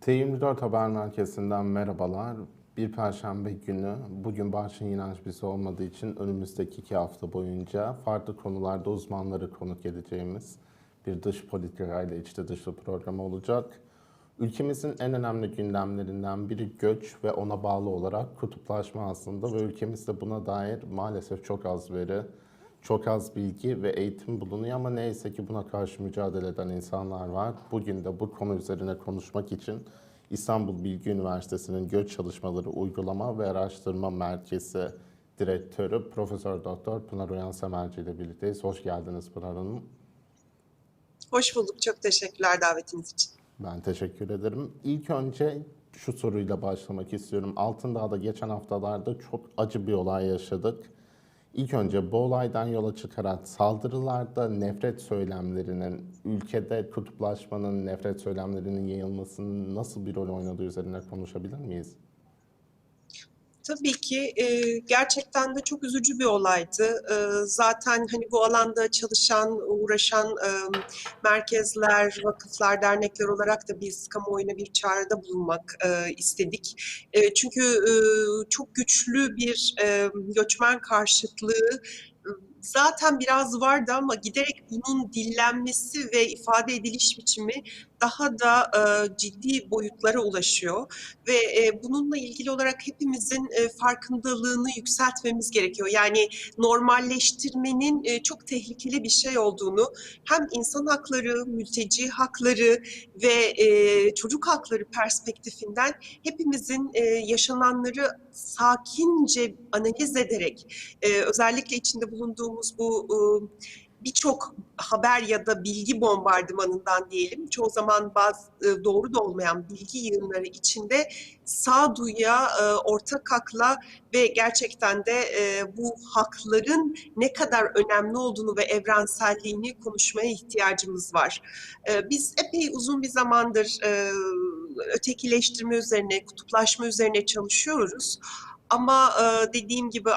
T24 Haber Merkezi'nden merhabalar. Bir Perşembe günü, bugün Barçın İnanç bizi olmadığı için önümüzdeki iki hafta boyunca farklı konularda uzmanları konuk edeceğimiz bir dış politika ile içli dışlı programı olacak. Ülkemizin en önemli gündemlerinden biri göç ve ona bağlı olarak kutuplaşma aslında ve ülkemizde buna dair maalesef çok az veri, çok az bilgi ve eğitim bulunuyor ama neyse ki buna karşı mücadele eden insanlar var. Bugün de bu konu üzerine konuşmak için İstanbul Bilgi Üniversitesi'nin Göç Çalışmaları Uygulama ve Araştırma Merkezi Direktörü Profesör Doktor Pınar Uyan Semerci ile birlikteyiz. Hoş geldiniz Pınar Hanım. Hoş bulduk. Çok teşekkürler davetiniz için. Ben teşekkür ederim. İlk önce şu soruyla başlamak istiyorum. Altındağ'da geçen haftalarda çok acı bir olay yaşadık. İlk önce bu olaydan yola çıkarak saldırılarda nefret söylemlerinin, ülkede kutuplaşmanın, nefret söylemlerinin yayılmasının nasıl bir rol oynadığı üzerine konuşabilir miyiz? Tabii ki e, gerçekten de çok üzücü bir olaydı. E, zaten hani bu alanda çalışan, uğraşan e, merkezler, vakıflar, dernekler olarak da biz kamuoyuna bir çağrıda bulunmak e, istedik. E, çünkü e, çok güçlü bir e, göçmen karşıtlığı e, zaten biraz vardı ama giderek bunun dillenmesi ve ifade ediliş biçimi daha da e, ciddi boyutlara ulaşıyor ve e, bununla ilgili olarak hepimizin e, farkındalığını yükseltmemiz gerekiyor. Yani normalleştirmenin e, çok tehlikeli bir şey olduğunu hem insan hakları, mülteci hakları ve e, çocuk hakları perspektifinden hepimizin e, yaşananları sakince analiz ederek e, özellikle içinde bulunduğumuz bu e, birçok haber ya da bilgi bombardımanından diyelim çoğu zaman bazı e, doğru da olmayan bilgi yığınları içinde sağduyuya, e, ortak hakla ve gerçekten de e, bu hakların ne kadar önemli olduğunu ve evrenselliğini konuşmaya ihtiyacımız var. Biz epey uzun bir zamandır ötekileştirme üzerine, kutuplaşma üzerine çalışıyoruz. Ama dediğim gibi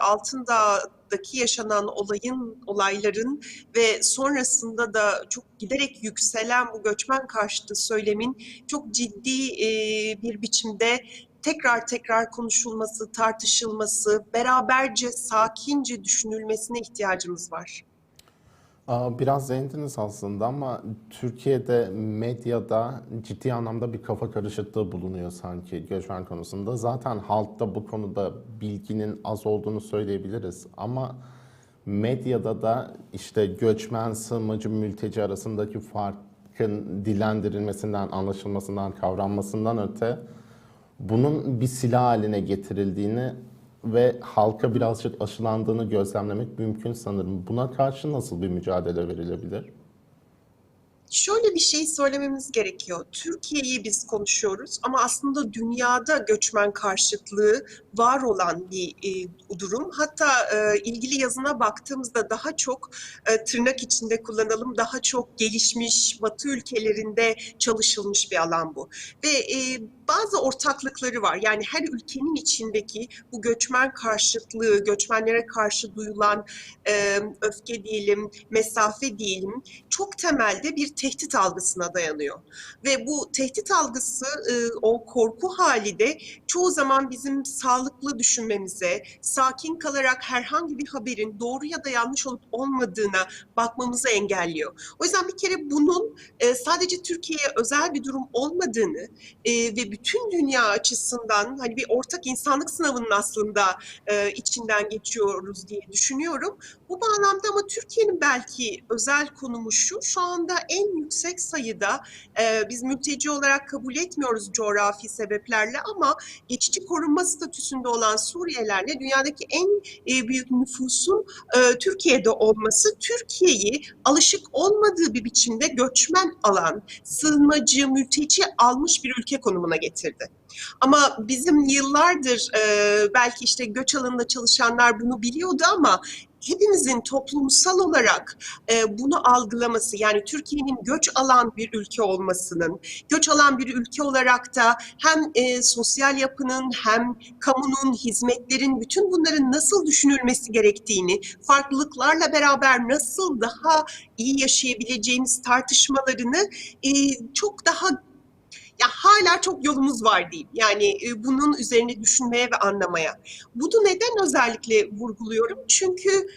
Altındağ'daki yaşanan olayın, olayların ve sonrasında da çok giderek yükselen bu göçmen karşıtı söylemin çok ciddi e, bir biçimde tekrar tekrar konuşulması, tartışılması, beraberce, sakince düşünülmesine ihtiyacımız var. Biraz değindiniz aslında ama Türkiye'de medyada ciddi anlamda bir kafa karışıklığı bulunuyor sanki göçmen konusunda. Zaten halkta bu konuda bilginin az olduğunu söyleyebiliriz ama medyada da işte göçmen, sığınmacı, mülteci arasındaki farkın dilendirilmesinden, anlaşılmasından, kavranmasından öte bunun bir silah haline getirildiğini ve halka birazcık aşılandığını gözlemlemek mümkün sanırım. Buna karşı nasıl bir mücadele verilebilir? Şöyle bir şey söylememiz gerekiyor. Türkiye'yi biz konuşuyoruz ama aslında dünyada göçmen karşıtlığı var olan bir e, durum. Hatta e, ilgili yazına baktığımızda daha çok e, tırnak içinde kullanalım, daha çok gelişmiş Batı ülkelerinde çalışılmış bir alan bu. Ve e, bazı ortaklıkları var. Yani her ülkenin içindeki bu göçmen karşıtlığı, göçmenlere karşı duyulan e, öfke diyelim, mesafe diyelim çok temelde bir tehdit algısına dayanıyor. Ve bu tehdit algısı, e, o korku hali de çoğu zaman bizim sağlıklı düşünmemize, sakin kalarak herhangi bir haberin doğru ya da yanlış olup olmadığına bakmamızı engelliyor. O yüzden bir kere bunun e, sadece Türkiye'ye özel bir durum olmadığını e, ve bütün dünya açısından hani bir ortak insanlık sınavının aslında e, içinden geçiyoruz diye düşünüyorum. Bu bağlamda ama Türkiye'nin belki özel konumu şu, şu anda en yüksek sayıda e, biz mülteci olarak kabul etmiyoruz coğrafi sebeplerle ama geçici korunma statüsünde olan Suriyelilerle dünyadaki en e, büyük nüfusun e, Türkiye'de olması Türkiye'yi alışık olmadığı bir biçimde göçmen alan, sığınmacı, mülteci almış bir ülke konumuna getirdi. Ama bizim yıllardır e, belki işte göç alanında çalışanlar bunu biliyordu ama hepimizin toplumsal olarak e, bunu algılaması yani Türkiye'nin göç alan bir ülke olmasının, göç alan bir ülke olarak da hem e, sosyal yapının hem kamunun, hizmetlerin bütün bunların nasıl düşünülmesi gerektiğini, farklılıklarla beraber nasıl daha iyi yaşayabileceğimiz tartışmalarını e, çok daha ya hala çok yolumuz var diyeyim. Yani e, bunun üzerine düşünmeye ve anlamaya. Bunu neden özellikle vurguluyorum? Çünkü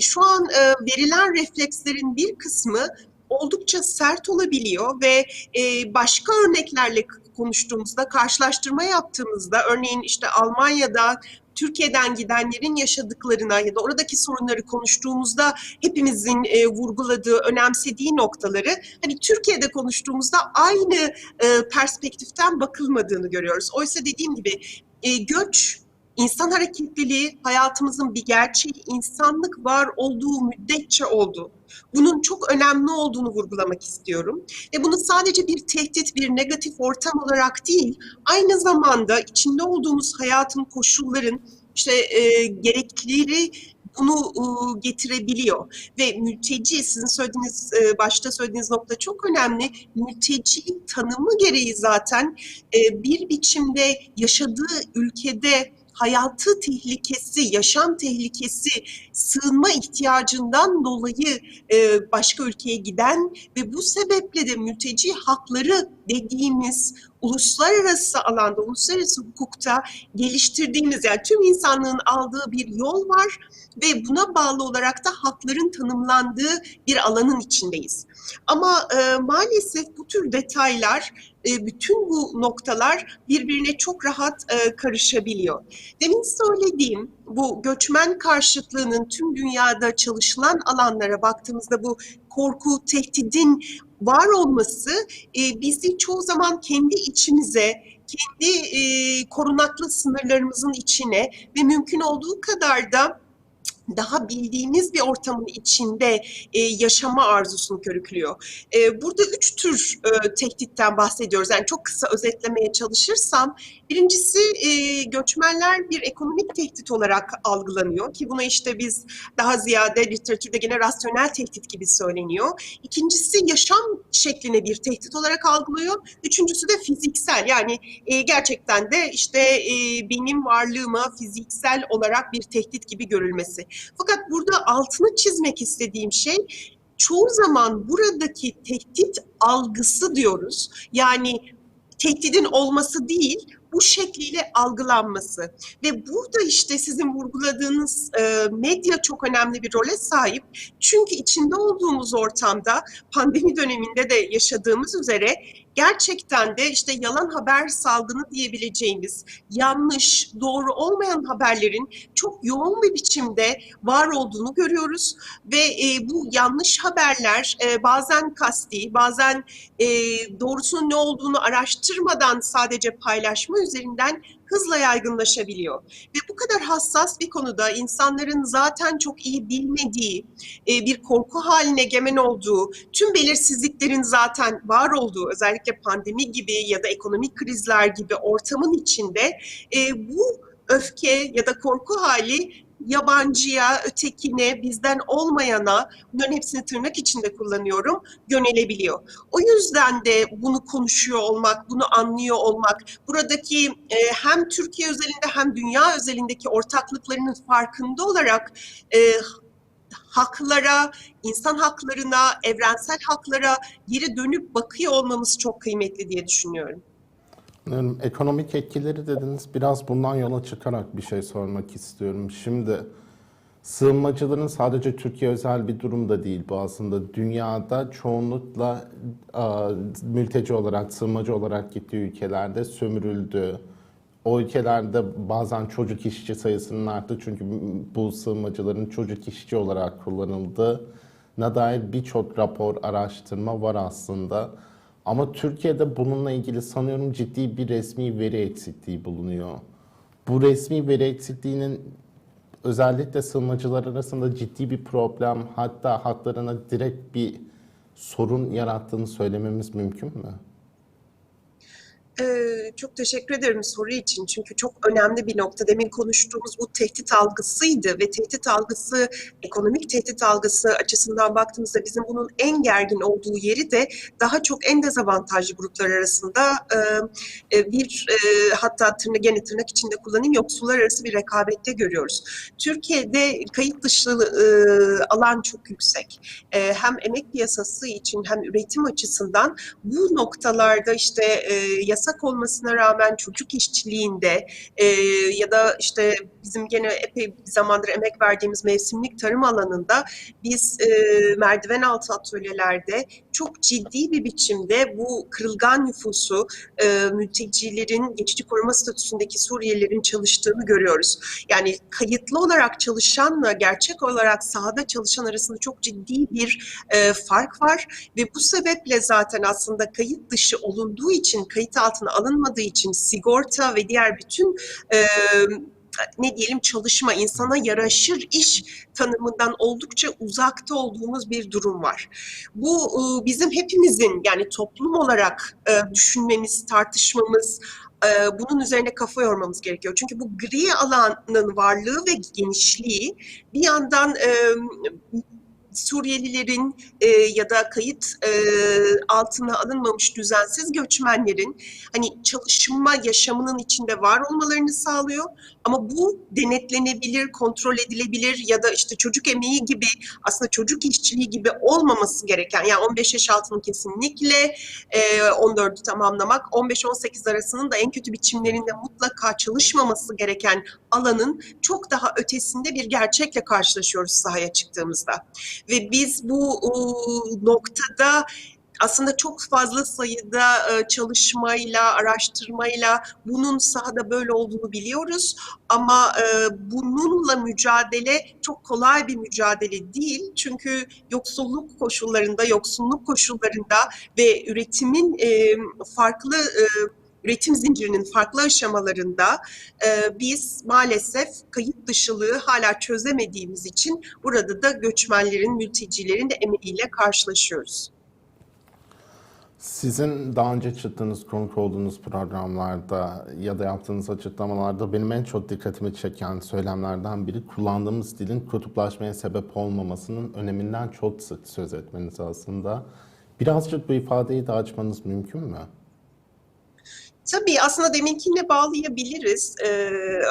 şu an e, verilen reflekslerin bir kısmı oldukça sert olabiliyor ve e, başka örneklerle konuştuğumuzda, karşılaştırma yaptığımızda, örneğin işte Almanya'da Türkiye'den gidenlerin yaşadıklarına ya da oradaki sorunları konuştuğumuzda hepimizin e, vurguladığı, önemsediği noktaları hani Türkiye'de konuştuğumuzda aynı e, perspektiften bakılmadığını görüyoruz. Oysa dediğim gibi e, göç, insan hareketliliği hayatımızın bir gerçeği, insanlık var olduğu müddetçe oldu. Bunun çok önemli olduğunu vurgulamak istiyorum. Ve bunu sadece bir tehdit, bir negatif ortam olarak değil, aynı zamanda içinde olduğumuz hayatın, koşulların, işte e, gereklileri bunu e, getirebiliyor. Ve mülteci, sizin söylediğiniz, e, başta söylediğiniz nokta çok önemli. Mülteci tanımı gereği zaten e, bir biçimde yaşadığı ülkede hayatı tehlikesi, yaşam tehlikesi, sığınma ihtiyacından dolayı e, başka ülkeye giden ve bu sebeple de mülteci hakları dediğimiz uluslararası alanda, uluslararası hukukta geliştirdiğimiz yani tüm insanlığın aldığı bir yol var ve buna bağlı olarak da hakların tanımlandığı bir alanın içindeyiz. Ama e, maalesef bu tür detaylar, e, bütün bu noktalar birbirine çok rahat e, karışabiliyor. Demin söylediğim bu göçmen karşıtlığının tüm dünyada çalışılan alanlara baktığımızda bu korku, tehdidin var olması e, bizi çoğu zaman kendi içimize, kendi e, korunaklı sınırlarımızın içine ve mümkün olduğu kadar da daha bildiğimiz bir ortamın içinde e, yaşama arzusunu körüklüyor. E, burada üç tür e, tehditten bahsediyoruz. Yani çok kısa özetlemeye çalışırsam, birincisi e, göçmenler bir ekonomik tehdit olarak algılanıyor ki buna işte biz daha ziyade literatürde gene rasyonel tehdit gibi söyleniyor. İkincisi yaşam şekline bir tehdit olarak algılıyor. Üçüncüsü de fiziksel yani e, gerçekten de işte e, benim varlığıma fiziksel olarak bir tehdit gibi görülmesi. Fakat burada altını çizmek istediğim şey çoğu zaman buradaki tehdit algısı diyoruz. Yani tehdidin olması değil, bu şekliyle algılanması ve burada işte sizin vurguladığınız e, medya çok önemli bir role sahip. Çünkü içinde olduğumuz ortamda pandemi döneminde de yaşadığımız üzere gerçekten de işte yalan haber salgını diyebileceğimiz yanlış, doğru olmayan haberlerin çok yoğun bir biçimde var olduğunu görüyoruz. Ve e, bu yanlış haberler e, bazen kasti, bazen e, doğrusunun ne olduğunu araştırmadan sadece paylaşma üzerinden hızla yaygınlaşabiliyor. Ve bu kadar hassas bir konuda insanların zaten çok iyi bilmediği, e, bir korku haline gemen olduğu, tüm belirsizliklerin zaten var olduğu, özellikle pandemi gibi ya da ekonomik krizler gibi ortamın içinde e, bu öfke ya da korku hali yabancıya, ötekine, bizden olmayana, bunların hepsini tırnak içinde kullanıyorum, yönelebiliyor. O yüzden de bunu konuşuyor olmak, bunu anlıyor olmak, buradaki e, hem Türkiye özelinde hem dünya özelindeki ortaklıklarının farkında olarak e, haklara, insan haklarına, evrensel haklara geri dönüp bakıyor olmamız çok kıymetli diye düşünüyorum. Ekonomik etkileri dediniz. Biraz bundan yola çıkarak bir şey sormak istiyorum. Şimdi sığınmacıların sadece Türkiye özel bir durum da değil bu aslında. Dünyada çoğunlukla a, mülteci olarak, sığınmacı olarak gittiği ülkelerde sömürüldü. O ülkelerde bazen çocuk işçi sayısının arttı çünkü bu sığınmacıların çocuk işçi olarak kullanıldığına dair birçok rapor, araştırma var aslında. Ama Türkiye'de bununla ilgili sanıyorum ciddi bir resmi veri eksikliği bulunuyor. Bu resmi veri eksikliğinin özellikle sığınmacılar arasında ciddi bir problem hatta haklarına direkt bir sorun yarattığını söylememiz mümkün mü? Ee, çok teşekkür ederim soru için. Çünkü çok önemli bir nokta. Demin konuştuğumuz bu tehdit algısıydı ve tehdit algısı, ekonomik tehdit algısı açısından baktığımızda bizim bunun en gergin olduğu yeri de daha çok en dezavantajlı gruplar arasında e, bir e, hatta tırnak, gene tırnak içinde kullanayım yoksullar arası bir rekabette görüyoruz. Türkiye'de kayıt dışı e, alan çok yüksek. E, hem emek piyasası için hem üretim açısından bu noktalarda işte e, yasak olmasına rağmen çocuk işçiliğinde e, ya da işte bizim gene epey bir zamandır emek verdiğimiz mevsimlik tarım alanında biz e, merdiven altı atölyelerde çok ciddi bir biçimde bu kırılgan nüfusu e, mültecilerin geçici koruma statüsündeki Suriyelilerin çalıştığını görüyoruz. Yani kayıtlı olarak çalışanla gerçek olarak sahada çalışan arasında çok ciddi bir e, fark var ve bu sebeple zaten aslında kayıt dışı olunduğu için, kayıt altına alınmadığı için sigorta ve diğer bütün e, ne diyelim çalışma, insana yaraşır iş tanımından oldukça uzakta olduğumuz bir durum var. Bu e, bizim hepimizin yani toplum olarak e, düşünmemiz, tartışmamız, e, bunun üzerine kafa yormamız gerekiyor. Çünkü bu gri alanın varlığı ve genişliği bir yandan Suriyelilerin e, ya da kayıt e, altına alınmamış düzensiz göçmenlerin hani çalışma yaşamının içinde var olmalarını sağlıyor. Ama bu denetlenebilir, kontrol edilebilir ya da işte çocuk emeği gibi aslında çocuk işçiliği gibi olmaması gereken yani 15 yaş altının kesinlikle e, 14'ü tamamlamak 15-18 arasının da en kötü biçimlerinde mutlaka çalışmaması gereken alanın çok daha ötesinde bir gerçekle karşılaşıyoruz sahaya çıktığımızda. Ve biz bu e, noktada aslında çok fazla sayıda e, çalışmayla, araştırmayla bunun sahada böyle olduğunu biliyoruz. Ama e, bununla mücadele çok kolay bir mücadele değil. Çünkü yoksulluk koşullarında, yoksulluk koşullarında ve üretimin farklı üretim zincirinin farklı aşamalarında e, biz maalesef kayıt dışılığı hala çözemediğimiz için burada da göçmenlerin, mültecilerin de emeğiyle karşılaşıyoruz. Sizin daha önce çıktığınız, konuk olduğunuz programlarda ya da yaptığınız açıklamalarda benim en çok dikkatimi çeken söylemlerden biri kullandığımız dilin kutuplaşmaya sebep olmamasının öneminden çok sık söz etmeniz aslında. Birazcık bu ifadeyi de açmanız mümkün mü? Tabii aslında deminkine bağlayabiliriz. Ee,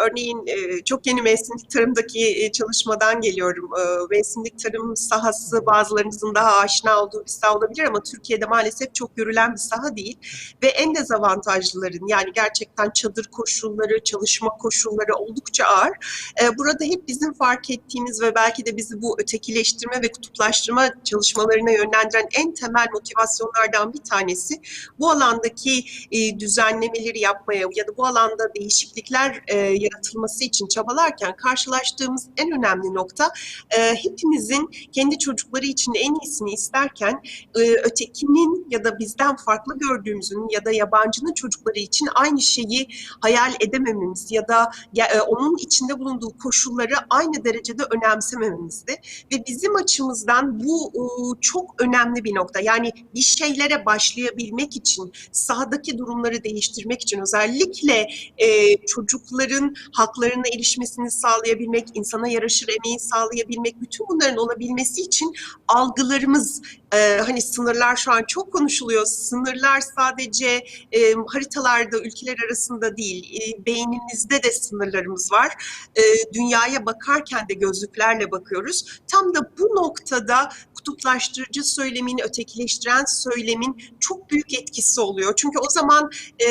örneğin e, çok yeni mevsimlik tarımdaki e, çalışmadan geliyorum. Ee, mevsimlik tarım sahası bazılarınızın daha aşina olduğu bir saha olabilir ama Türkiye'de maalesef çok görülen bir saha değil. Ve en dezavantajlıların yani gerçekten çadır koşulları, çalışma koşulları oldukça ağır. Ee, burada hep bizim fark ettiğimiz ve belki de bizi bu ötekileştirme ve kutuplaştırma çalışmalarına yönlendiren en temel motivasyonlardan bir tanesi bu alandaki e, düzenlemeleri yapmaya ya da bu alanda değişiklikler e, yaratılması için çabalarken karşılaştığımız en önemli nokta e, hepimizin kendi çocukları için en iyisini isterken e, ötekinin ya da bizden farklı gördüğümüzün ya da yabancının çocukları için aynı şeyi hayal edemememiz ya da ya, e, onun içinde bulunduğu koşulları aynı derecede önemsemememizdi ve bizim açımızdan bu e, çok önemli bir nokta. Yani bir şeylere başlayabilmek için sahadaki durumları değiştirmek için özellikle e, çocukların haklarına erişmesini sağlayabilmek, insana yaraşır emeği sağlayabilmek, bütün bunların olabilmesi için algılarımız e, hani sınırlar şu an çok konuşuluyor. Sınırlar sadece e, haritalarda ülkeler arasında değil, e, beynimizde de sınırlarımız var. E, dünyaya bakarken de gözlüklerle bakıyoruz. Tam da bu noktada kutuplaştırıcı söylemin, ötekileştiren söylemin çok büyük etkisi oluyor. Çünkü o zaman e,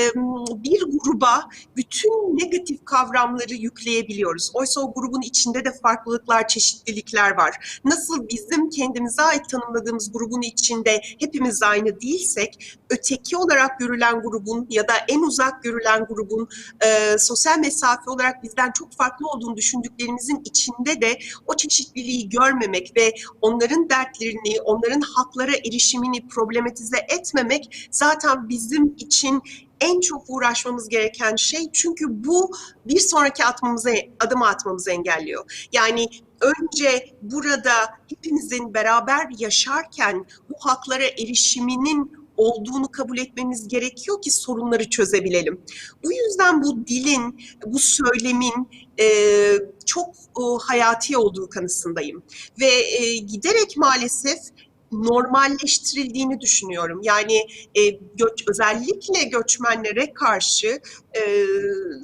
bir gruba bütün negatif kavramları yükleyebiliyoruz. Oysa o grubun içinde de farklılıklar, çeşitlilikler var. Nasıl bizim kendimize ait tanımladığımız grubun içinde hepimiz aynı değilsek, öteki olarak görülen grubun ya da en uzak görülen grubun e, sosyal mesafe olarak bizden çok farklı olduğunu düşündüklerimizin içinde de o çeşitliliği görmemek ve onların dertlerini, onların haklara erişimini problematize etmemek zaten bizim için en çok uğraşmamız gereken şey çünkü bu bir sonraki atmamızı adım atmamızı engelliyor. Yani önce burada hepimizin beraber yaşarken bu haklara erişiminin olduğunu kabul etmemiz gerekiyor ki sorunları çözebilelim. Bu yüzden bu dilin, bu söylemin e, çok e, hayati olduğu kanısındayım. Ve e, giderek maalesef normalleştirildiğini düşünüyorum. Yani e, göç, özellikle göçmenlere karşı, e,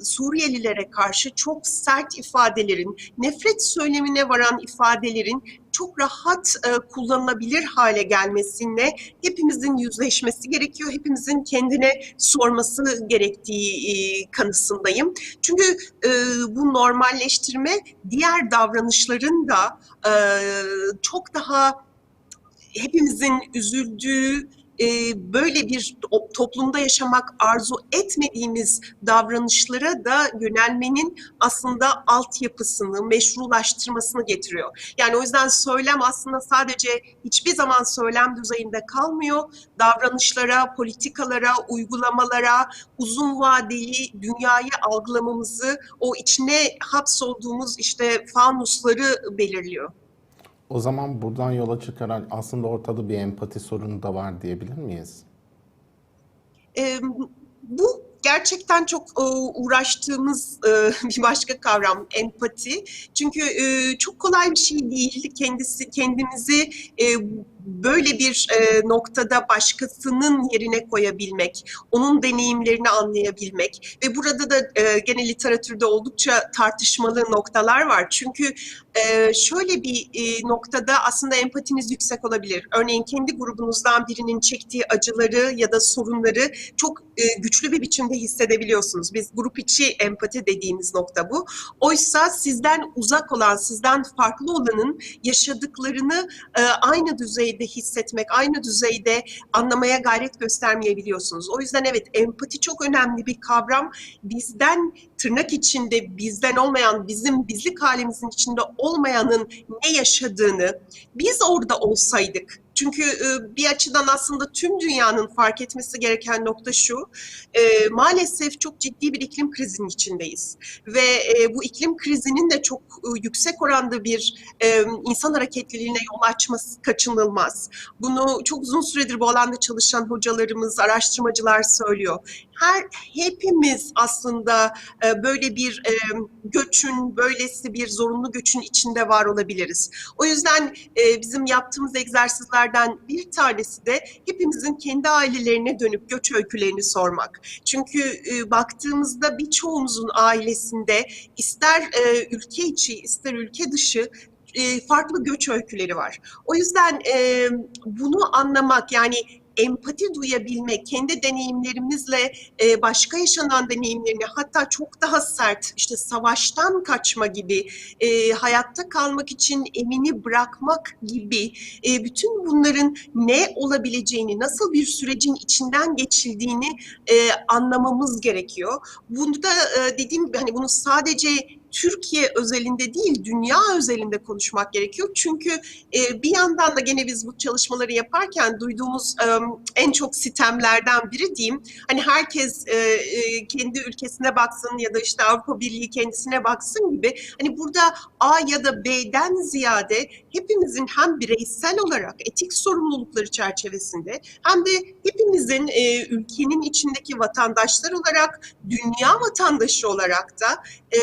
Suriyelilere karşı çok sert ifadelerin, nefret söylemine varan ifadelerin çok rahat e, kullanılabilir hale gelmesine hepimizin yüzleşmesi gerekiyor. Hepimizin kendine sorması gerektiği e, kanısındayım. Çünkü e, bu normalleştirme diğer davranışların da e, çok daha hepimizin üzüldüğü, e, böyle bir toplumda yaşamak arzu etmediğimiz davranışlara da yönelmenin aslında altyapısını, meşrulaştırmasını getiriyor. Yani o yüzden söylem aslında sadece hiçbir zaman söylem düzeyinde kalmıyor. Davranışlara, politikalara, uygulamalara, uzun vadeli dünyayı algılamamızı, o içine hapsolduğumuz işte fanusları belirliyor. O zaman buradan yola çıkarak aslında ortada bir empati sorunu da var diyebilir miyiz? E, bu gerçekten çok e, uğraştığımız e, bir başka kavram empati. Çünkü e, çok kolay bir şey değil kendisi kendimizi e, böyle bir e, noktada başkasının yerine koyabilmek, onun deneyimlerini anlayabilmek ve burada da e, gene literatürde oldukça tartışmalı noktalar var. Çünkü e, şöyle bir e, noktada aslında empatiniz yüksek olabilir. Örneğin kendi grubunuzdan birinin çektiği acıları ya da sorunları çok e, güçlü bir biçimde hissedebiliyorsunuz. Biz grup içi empati dediğimiz nokta bu. Oysa sizden uzak olan, sizden farklı olanın yaşadıklarını e, aynı düzeyde hissetmek, aynı düzeyde anlamaya gayret göstermeyebiliyorsunuz. O yüzden evet empati çok önemli bir kavram. Bizden tırnak içinde bizden olmayan, bizim bizlik halimizin içinde olmayanın ne yaşadığını biz orada olsaydık çünkü e, bir açıdan aslında tüm dünyanın fark etmesi gereken nokta şu, e, maalesef çok ciddi bir iklim krizinin içindeyiz. Ve e, bu iklim krizinin de çok yüksek oranda bir insan hareketliliğine yol açması kaçınılmaz. Bunu çok uzun süredir bu alanda çalışan hocalarımız, araştırmacılar söylüyor. Her hepimiz aslında e, böyle bir e, göçün, böylesi bir zorunlu göçün içinde var olabiliriz. O yüzden e, bizim yaptığımız egzersizlerden bir tanesi de hepimizin kendi ailelerine dönüp göç öykülerini sormak. Çünkü e, baktığımızda birçoğumuzun ailesinde ister e, ülke içi ister ülke dışı e, farklı göç öyküleri var. O yüzden e, bunu anlamak yani empati duyabilmek, kendi deneyimlerimizle e, başka yaşanan deneyimlerini hatta çok daha sert işte savaştan kaçma gibi, e, hayatta kalmak için emini bırakmak gibi e, bütün bunların ne olabileceğini, nasıl bir sürecin içinden geçildiğini e, anlamamız gerekiyor. Bunda e, dediğim hani bunu sadece Türkiye özelinde değil, dünya özelinde konuşmak gerekiyor. Çünkü e, bir yandan da gene biz bu çalışmaları yaparken duyduğumuz e, en çok sitemlerden biri diyeyim. Hani herkes e, e, kendi ülkesine baksın ya da işte Avrupa Birliği kendisine baksın gibi. Hani burada A ya da B'den ziyade hepimizin hem bireysel olarak etik sorumlulukları çerçevesinde hem de hepimizin e, ülkenin içindeki vatandaşlar olarak, dünya vatandaşı olarak da e,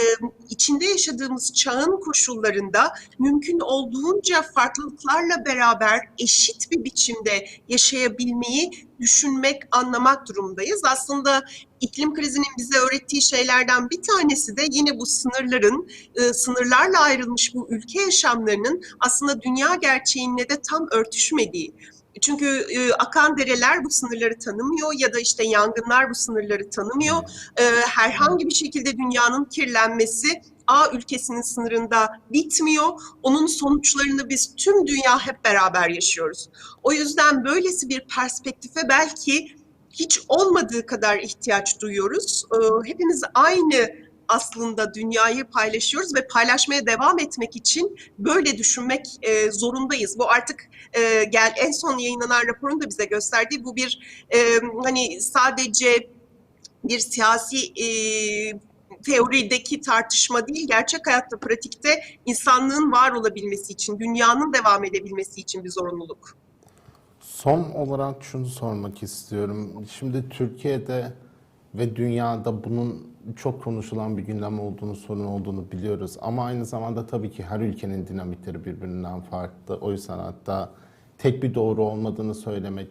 içinde yaşadığımız çağın koşullarında mümkün olduğunca farklılıklarla beraber eşit bir biçimde yaşayabilmeyi düşünmek, anlamak durumdayız. Aslında iklim krizinin bize öğrettiği şeylerden bir tanesi de yine bu sınırların, e, sınırlarla ayrılmış bu ülke yaşamlarının aslında dünya gerçeğinle de tam örtüşmediği. Çünkü e, akan dereler bu sınırları tanımıyor ya da işte yangınlar bu sınırları tanımıyor. E, herhangi bir şekilde dünyanın kirlenmesi A ülkesinin sınırında bitmiyor. Onun sonuçlarını biz tüm dünya hep beraber yaşıyoruz. O yüzden böylesi bir perspektife belki hiç olmadığı kadar ihtiyaç duyuyoruz. Ee, Hepimiz aynı aslında dünyayı paylaşıyoruz ve paylaşmaya devam etmek için böyle düşünmek e, zorundayız. Bu artık e, gel en son yayınlanan raporun da bize gösterdiği bu bir e, hani sadece bir siyasi teorideki tartışma değil, gerçek hayatta, pratikte insanlığın var olabilmesi için, dünyanın devam edebilmesi için bir zorunluluk. Son olarak şunu sormak istiyorum. Şimdi Türkiye'de ve dünyada bunun çok konuşulan bir gündem olduğunu, sorun olduğunu biliyoruz. Ama aynı zamanda tabii ki her ülkenin dinamikleri birbirinden farklı. O yüzden hatta tek bir doğru olmadığını söylemek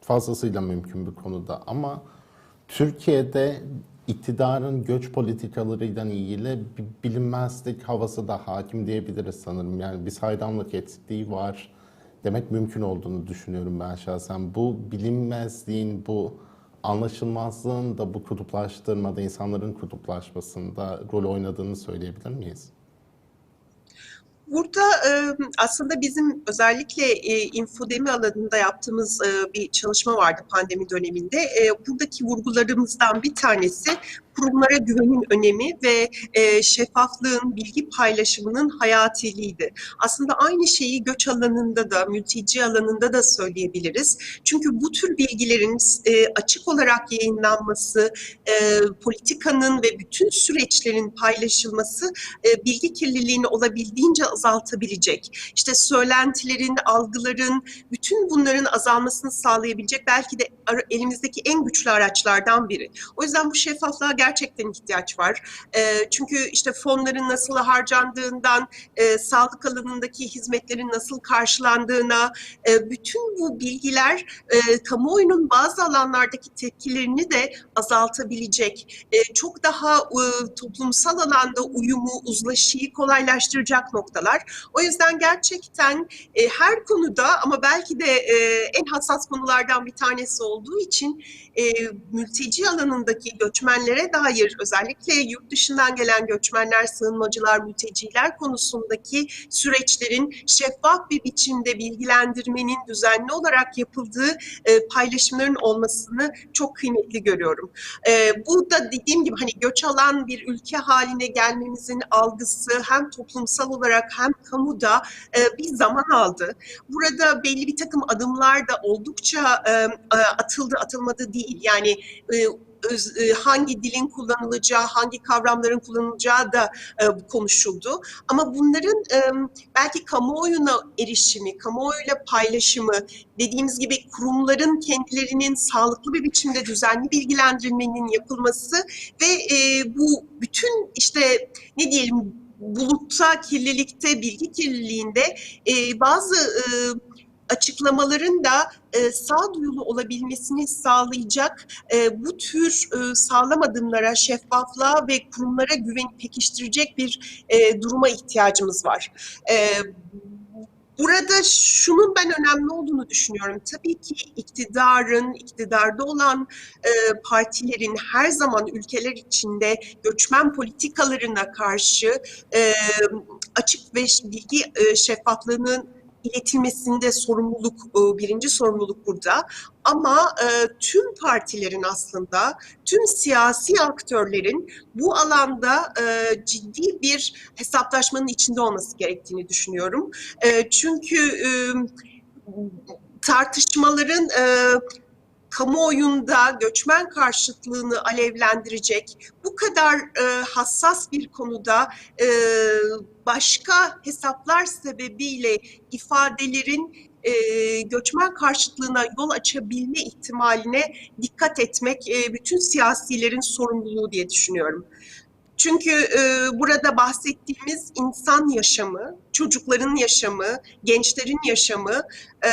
fazlasıyla mümkün bir konuda. Ama Türkiye'de iktidarın göç politikalarıyla ilgili bir bilinmezlik havası da hakim diyebiliriz sanırım. Yani bir saydamlık eksikliği var demek mümkün olduğunu düşünüyorum ben şahsen. Bu bilinmezliğin, bu anlaşılmazlığın da bu kutuplaştırmada, insanların kutuplaşmasında rol oynadığını söyleyebilir miyiz? Burada aslında bizim özellikle infodemi alanında yaptığımız bir çalışma vardı pandemi döneminde. Buradaki vurgularımızdan bir tanesi kurumlara güvenin önemi ve e, şeffaflığın, bilgi paylaşımının hayatiliğiydi. Aslında aynı şeyi göç alanında da, mülteci alanında da söyleyebiliriz. Çünkü bu tür bilgilerin e, açık olarak yayınlanması, e, politikanın ve bütün süreçlerin paylaşılması e, bilgi kirliliğini olabildiğince azaltabilecek. İşte söylentilerin, algıların, bütün bunların azalmasını sağlayabilecek belki de elimizdeki en güçlü araçlardan biri. O yüzden bu şeffaflığa gerçekten ihtiyaç var. E, çünkü işte fonların nasıl harcandığından, e, sağlık alanındaki hizmetlerin nasıl karşılandığına, e, bütün bu bilgiler e, kamuoyunun bazı alanlardaki tepkilerini de azaltabilecek, e, çok daha e, toplumsal alanda uyumu, uzlaşıyı kolaylaştıracak noktalar. O yüzden gerçekten e, her konuda ama belki de e, en hassas konulardan bir tanesi olduğu için e, mülteci alanındaki göçmenlere dair özellikle yurt dışından gelen göçmenler, sığınmacılar, mülteciler konusundaki süreçlerin şeffaf bir biçimde bilgilendirmenin düzenli olarak yapıldığı e, paylaşımların olmasını çok kıymetli görüyorum. E, bu da dediğim gibi hani göç alan bir ülke haline gelmemizin algısı hem toplumsal olarak hem kamuda e, bir zaman aldı. Burada belli bir takım adımlar da oldukça e, e, atıldı, atılmadı değil. Yani e, öz- e, hangi dilin kullanılacağı, hangi kavramların kullanılacağı da e, konuşuldu. Ama bunların e, belki kamuoyuna erişimi, kamuoyuyla paylaşımı, dediğimiz gibi kurumların kendilerinin sağlıklı bir biçimde düzenli bilgilendirmenin yapılması ve e, bu bütün işte ne diyelim bulutta, kirlilikte, bilgi kirliliğinde e, bazı e, açıklamaların da e, sağduyulu olabilmesini sağlayacak e, bu tür e, sağlam adımlara, şeffaflığa ve kurumlara güveni pekiştirecek bir e, duruma ihtiyacımız var. E, Burada şunun ben önemli olduğunu düşünüyorum. Tabii ki iktidarın, iktidarda olan e, partilerin her zaman ülkeler içinde göçmen politikalarına karşı e, açık ve bilgi e, şeffaflığının iletilmesinde sorumluluk, e, birinci sorumluluk burada. Ama e, tüm partilerin aslında, tüm siyasi aktörlerin bu alanda e, ciddi bir hesaplaşmanın içinde olması gerektiğini düşünüyorum. Çünkü e, tartışmaların kamuoyunda göçmen karşıtlığını alevlendirecek bu kadar e, hassas bir konuda e, başka hesaplar sebebiyle ifadelerin e, göçmen karşıtlığına yol açabilme ihtimaline dikkat etmek e, bütün siyasilerin sorumluluğu diye düşünüyorum. Çünkü e, burada bahsettiğimiz insan yaşamı, çocukların yaşamı, gençlerin yaşamı, e,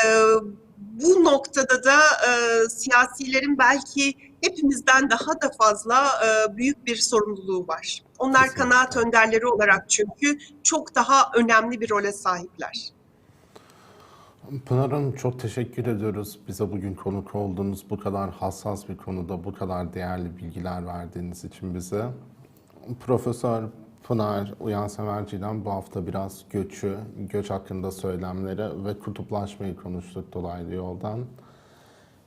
bu noktada da e, siyasilerin belki hepimizden daha da fazla e, büyük bir sorumluluğu var. Onlar Kesinlikle. kanaat önderleri olarak çünkü çok daha önemli bir role sahipler. Pınar Hanım çok teşekkür ediyoruz bize bugün konuk olduğunuz bu kadar hassas bir konuda bu kadar değerli bilgiler verdiğiniz için bize. Profesör Pınar Uyanseverci'den bu hafta biraz göçü, göç hakkında söylemleri ve kutuplaşmayı konuştuk dolaylı yoldan.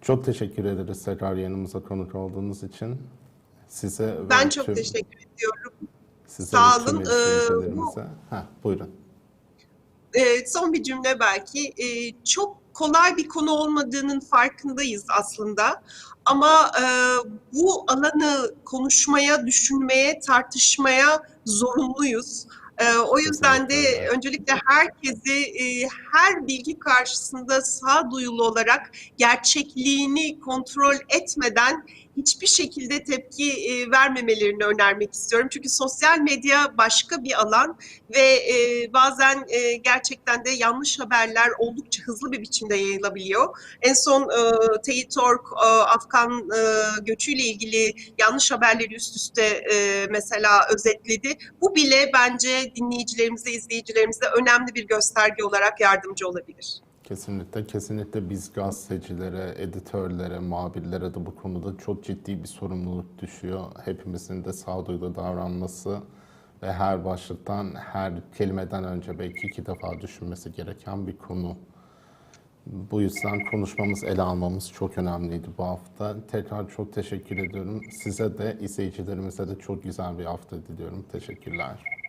Çok teşekkür ederiz tekrar yanımıza konuk olduğunuz için. Size Ben çok tüm- teşekkür ediyorum. size Sağ olun. Ee, izleyicilerimize. Heh, buyurun. E, son bir cümle belki. E, çok kolay bir konu olmadığının farkındayız aslında. Ama e, bu alanı konuşmaya, düşünmeye, tartışmaya zorunluyuz. Ee, o yüzden de öncelikle herkesi e, her bilgi karşısında sağduyulu olarak gerçekliğini kontrol etmeden hiçbir şekilde tepki e, vermemelerini önermek istiyorum. Çünkü sosyal medya başka bir alan ve e, bazen e, gerçekten de yanlış haberler oldukça hızlı bir biçimde yayılabiliyor. En son e, Teyit Ork, e, Afgan e, göçüyle ilgili yanlış haberleri üst üste e, mesela özetledi. Bu bile bence dinleyicilerimize, izleyicilerimize önemli bir gösterge olarak yardımcı olabilir. Kesinlikle, kesinlikle biz gazetecilere, editörlere, muhabirlere de bu konuda çok ciddi bir sorumluluk düşüyor. Hepimizin de sağduyulu davranması ve her başlıktan, her kelimeden önce belki iki defa düşünmesi gereken bir konu. Bu yüzden konuşmamız, ele almamız çok önemliydi bu hafta. Tekrar çok teşekkür ediyorum. Size de, izleyicilerimize de çok güzel bir hafta diliyorum. Teşekkürler.